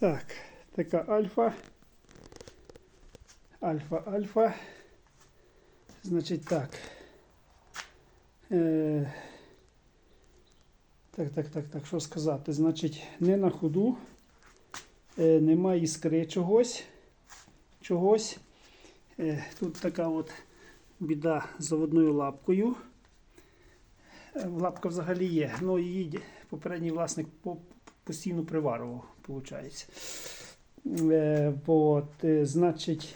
Так, така альфа. Альфа, альфа. Значить так. Е, так, так, так, так, що сказати? Значить, не на ходу, е, немає іскри чогось. чогось. Е, тут така от біда з заводною лапкою. Е, Лапка взагалі є. Ну, її попередній власник постійно приварував, виходить. Е, е, значить,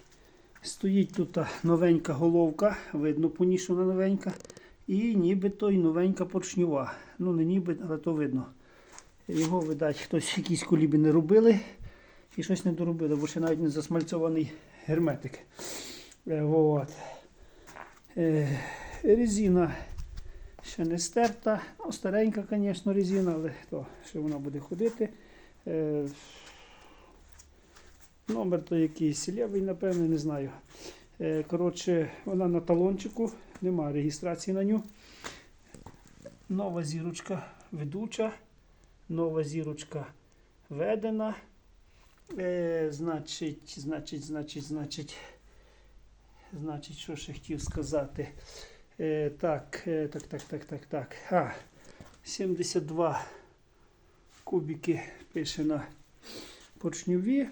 стоїть тут новенька головка, видно по ній, що вона новенька. І нібито і новенька поршньова. Ну, не ніби, але то видно. Його, видать, хтось якісь коліби не робили і щось не доробили, бо ще навіть не засмальцьований герметик. Е. Е, резина ще не стерта. Ну, старенька, звісно, резина, але то, ще вона буде ходити. Е, номер то якийсь лівий, напевне, не знаю. Е, коротше, вона на талончику, немає реєстрації на ню. Нова зірочка ведуча, нова зірочка ведена. Е, значить, значить, значить, значить, значить, що ще хотів сказати. Е, так, е, так, так, так, так, так. А, 72 кубики пише на поршньові.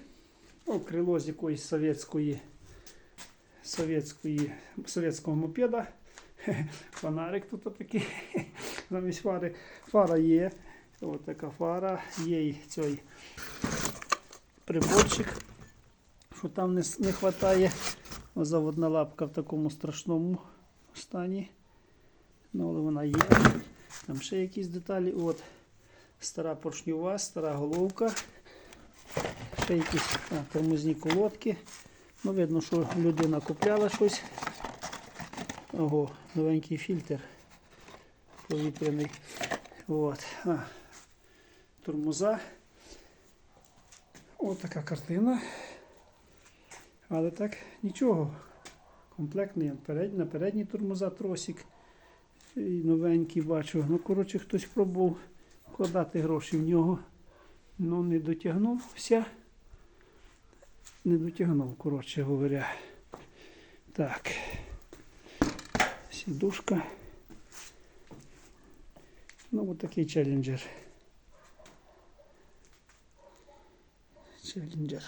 Ну, крило з якоїсь совєтської, совєтської, совєтського мопеда. Фонарик тут такий. Замість фари. Фара є. Ось така фара. Є й цей приборчик, що там не, не вистачає. Заводна лапка в такому страшному стані. Ну, але вона є. Там ще якісь деталі. От. Стара поршньова, стара головка. Ще якісь а, тормозні колодки. Ну, видно, що людина купляла щось. Ого, новенький фільтр повітряний. От. А, тормоза. Ось така картина. Але так нічого. Комплектний на передній тормоза тросик. І новенький бачу. Ну, коротше, хтось пробував вкладати гроші в нього. Ну, не дотягнувся. Не дотягнув, коротше говоря. Так. Сідушка. Ну, от такий челленджер. Челленджер.